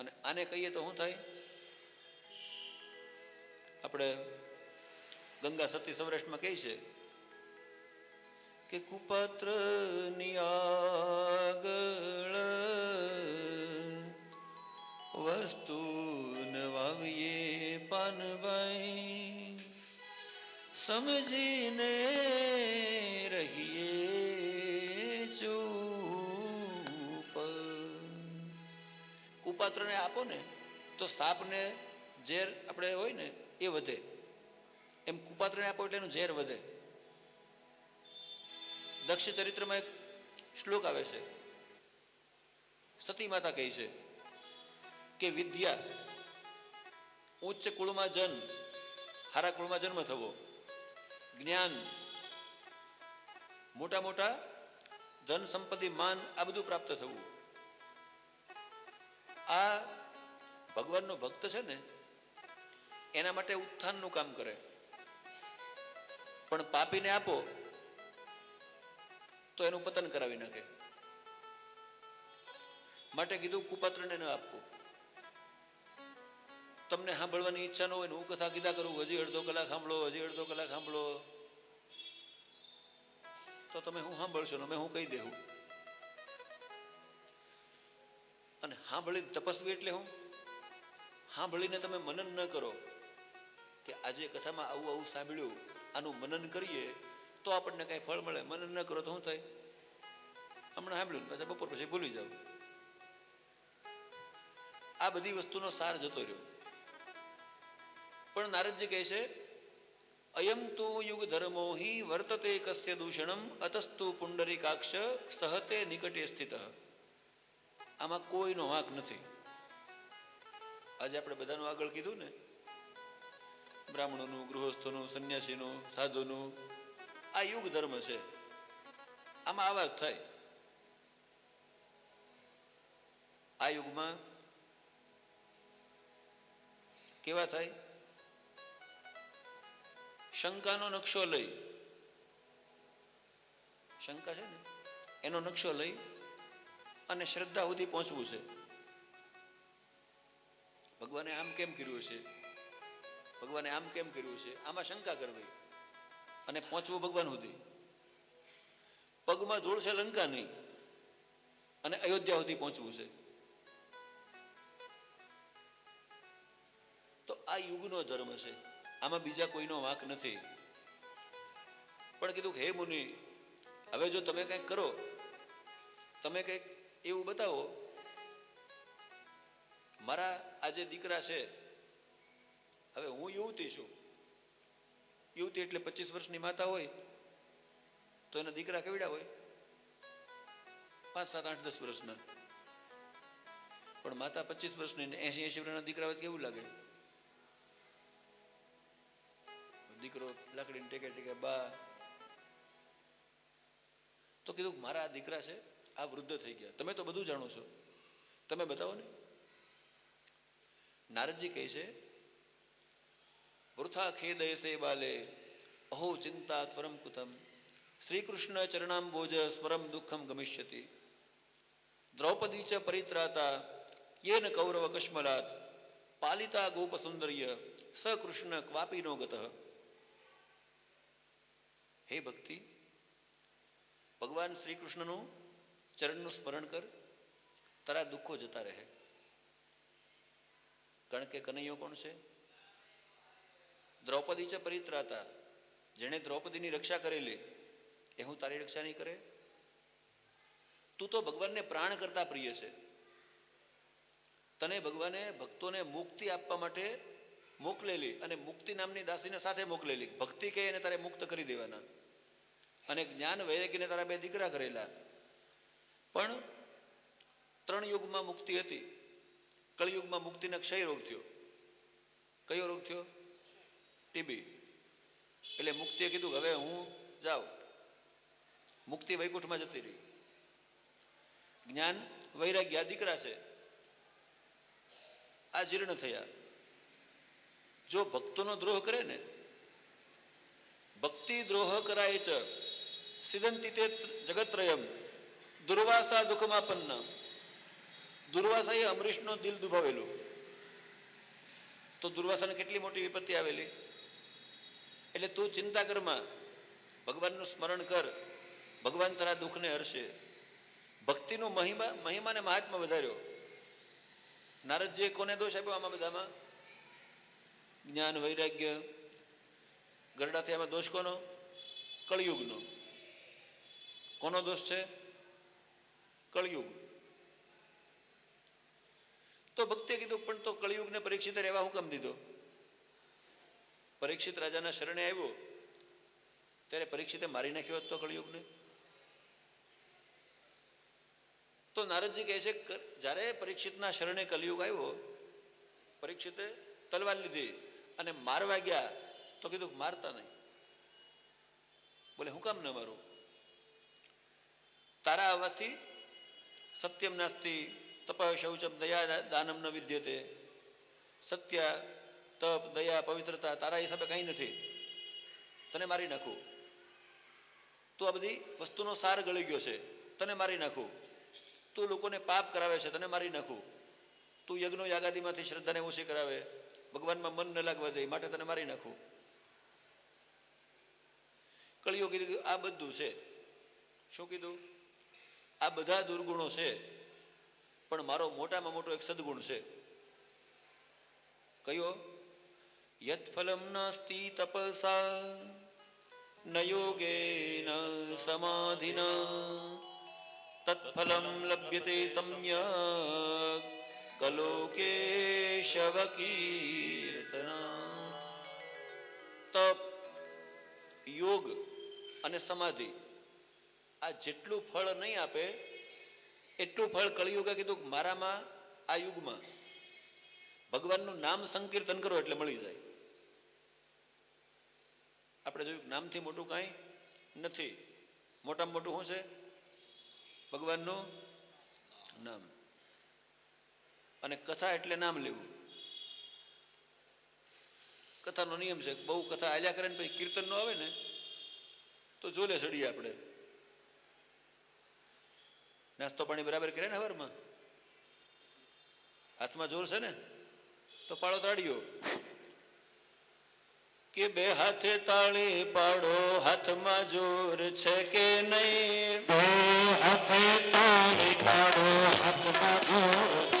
અને આને કહીએ તો શું થાય? આપણે ગંગા સતી સૌરાષ્ટ્રમાં કહે છે કે કુપાત્ર આગળ વસ્તુ વાવીએ પાનભાઈ. સમજીને કુપાત્રને આપો ને, તો સાપને ઝેર આપણે હોય ને, એ વધે. એમ કુપાત્રને આપો એટલે એનું ઝેર વધે. દક્ષ ચરિત્રમાં એક શ્લોક આવે છે. સતી માતા કહે છે કે, વિદ્યા, ઉચ્ચ કુળમાં જન્મ, હારા કુળમાં જન્મ થવો. જ્ઞાન, મોટા મોટા ધન સંપત્તિ, માન, આ બધું પ્રાપ્ત થવું. આ ભગવાનનો ભક્ત છે ને, એના માટે ઉત્થાનનું કામ કરે. પણ પાપીને આપો, તો એનું પતન કરાવી નાખે. માટે કીધું, કુપાત્રને ન આપવું તમને સાંભળવાની ઈચ્છા ન હોય ને, હું કથા કીધા કરું, હજી અડધો કલાક સાંભળો, હજી અડધો કલાક સાંભળો. તો તમે હું સાંભળશો ને મેં હું કહી દેવું? અને ભળી તપસ્વી એટલે હું? સાંભળીને તમે મનન ન કરો કે આજે કથામાં આવું આવું સાંભળ્યું, આનું મનન કરીએ, તો આપણને કાંઈ ફળ મળે. મનન ન કરો તો શું થાય? હમણાં સાંભળ્યું પછી બપોર પછી ભૂલી જાવ આ બધી વસ્તુનો સાર જતો રહ્યો. પણ નારદજી કહે છે, અયમ તો યુગ ધર્મો હિ વર્તતે કસ્ય દૂષણમ, અતસ્તુ પુંડરીકાક્ષ સહતે નિકટે સ્થિત. આમાં કોઈનો વાંક નથી. આજે આપણે બધાનું આગળ કીધું ને, બ્રાહ્મણોનું, ગૃહસ્થોનું, સંન્યાસીનું, સાધુનું, આ યુગ ધર્મ છે. આમાં આવા જ થાય. આ યુગમાં કેવા થાય? શંકાનો નકશો લઈ. શંકા છે ને? એનો નકશો લઈ અને શ્રદ્ધા સુધી પહોંચવું છે. ભગવાને આમ કેમ કર્યું છે ભગવાને આમ કેમ કર્યું છે આમાં શંકા કરવી અને પહોંચવું ભગવાન સુધી. પગમાં ધૂળ છે લંકા નહીં અને અયોધ્યા સુધી પહોંચવું છે. તો આ યુગનો ધર્મ છે. આમાં બીજા કોઈનો વાંક નથી. પણ કીધું કે, હે મુનિ, હવે જો તમે કંઈક કરો, તમે કંઈક એવું બતાવો. મારા આ જે દીકરા છે. હવે હું યુવતી છું. યુવતી એટલે પચીસ વર્ષની માતા હોય, તો એના દીકરા કેવડા હોય? પાંચ, સાત, આઠ, દસ વર્ષના. પણ માતા પચીસ વર્ષની એસી એસી વર્ષના દીકરા હોય કેવું લાગે? દીકરો લાકડીને ટેકે ટેકે બા. તો કીધું મારા દીકરા છે આ વૃદ્ધ થઈ ગયા. તમે તો બધું જાણો છો. તમે બતાવો ને. નારદજી કહે છે, વૃથા ખેદયસે બાલે, અહો ચિંતા ત્વરમ કુતમ. શ્રી કૃષ્ણ ચરણાંબોજ સ્વરમ દુઃખમ ગમિષ્યતિ. દ્રૌપદી ચ પરિત્રાતા, યેન કૌરવ કશ્મલાત. પાલિતા ગોપ સુંદર્ય, સ કૃષ્ણ ક્વાપીનો ગત. હે ભક્તિ, ભગવાન શ્રી કૃષ્ણનું ચરણનું સ્મરણ કર, તારા દુઃખો જતા રહે. કારણ કે કનૈયો કોણ છે? દ્રૌપદી છે પરિત્રાતા. જેણે દ્રૌપદીની રક્ષા કરેલી. એ હું તારી રક્ષા નહીં કરે? તું તો ભગવાનને પ્રાણ કરતા પ્રિય છે. તને ભગવાને ભક્તોને મુક્તિ આપવા માટે મોકલેલી અને મુક્તિ નામની દાસીને સાથે મોકલેલી ભક્તિ કહે એને તારે મુક્ત કરી દેવાના? અને જ્ઞાન વૈરાગીને તારા બે દીકરા કરેલા. પણ ત્રણ યુગમાં મુક્તિ હતી. કળિયુગમાં મુક્તિને ક્ષય રોગ થયો. કયો રોગ થયો? ટીબી એટલે મુક્તિએ કીધું હવે હું જાઉં. મુક્તિ વૈકુંઠમાં જતી રહી. જ્ઞાન વૈરાગ્ય દીકરા છે. આ જીર્ણ થયા. જો ભક્તોનો દ્રોહ કરે ને, ભક્તિ દ્રોહ કરાય ચ. સિદંતિ તે જગત્રયમ દુર્વાસા દુઃખમાપન્ન દુર્વાસાએ અમરીશનો દિલ દુભાવેલું. તો દુર્વાસાને કેટલી મોટી વિપત્તિ આવેલી? એટલે તું ચિંતા કરમાં ભગવાનનું સ્મરણ કર. ભગવાન તારા દુઃખને હરશે. ભક્તિનું મહિમા, મહિમાને મહાત્મા વધાર્યો. નારદજીએ કોને દોષ આપ્યો આમાં બધામાં? જ્ઞાન, વૈરાગ્ય. ગરડાથી આમાં દોષ કોનો? કળિયુગનો. કોનો દોષ છે? કળિયુગ. તો ભક્તે કીધું, પણ તો કળિયુગને પરીક્ષિત રહેવા હું કેમ દીધો? પરીક્ષિત રાજાના શરણે આવ્યો. ત્યારે પરીક્ષિતે મારી નાખ્યો હતો કળિયુગને? તો નારદજી કહે છે જ્યારે પરીક્ષિતના શરણે કલિયુગ આવ્યો, પરીક્ષિતે તલવાર લીધી અને મારવા ગયા, તો કીધું, મારતા નહીં. બોલે, હું કામ ન મારું? તારા આવવાથી સત્યમ નાસ્તિ તપ શૌચમ દયા દાનમ ન વિદ્યતે સત્ય તપ દયા પવિત્રતા તારા હિસાબે કંઈ નથી તને મારી નાખું તું આ બધી વસ્તુનો સાર ગળી ગયો છે તને મારી નાખું તું લોકોને પાપ કરાવે છે તને મારી નાખું તું યજ્ઞો યાગાદીમાંથી શ્રદ્ધાને ઓછી કરાવે ભગવાનમાં મન ન લાગવા દે માટે તને મારી નાખું કળિયો કીધું આ બધું છે શું કીધું આ બધા દુર્ગુણો છે, પણ મારો મોટામાં મોટો એક સદગુણ છે. કયો? યત ફલમ નાસ્તિ તપસા, ન યોગેન સમાધિના. તત્ફલમ લભ્યતે સમ્યક કલોકે શવકીર્તના તપ, યોગ અને સમાધિ આ જેટલું ફળ નહીં આપે, એટલું ફળ કળિયુગે કીધું મારામાં આ યુગમાં ભગવાનનું નામ સંકીર્તન કરો એટલે મળી જાય. આપણે જોયું નામથી મોટું કાંઈ નથી. મોટામાં મોટું શું છે? ભગવાનનું નામ. અને કથા એટલે નામ લેવું. કથાનો નિયમ છે બહુ કથા આલ્યા કરે ને પછી કીર્તન નો આવે ને, તો જોલે ચડીએ આપણે. નાસ્તો પાણી બરાબર કરે ને હવારમાં? હાથમાં જોર છે ને? તો પાડો તાળીઓ કે બે હાથે તાળી પાડો, હાથમાં જોર છે કે નહીં? હાથે તાળી પાડો, હાથમાં જોર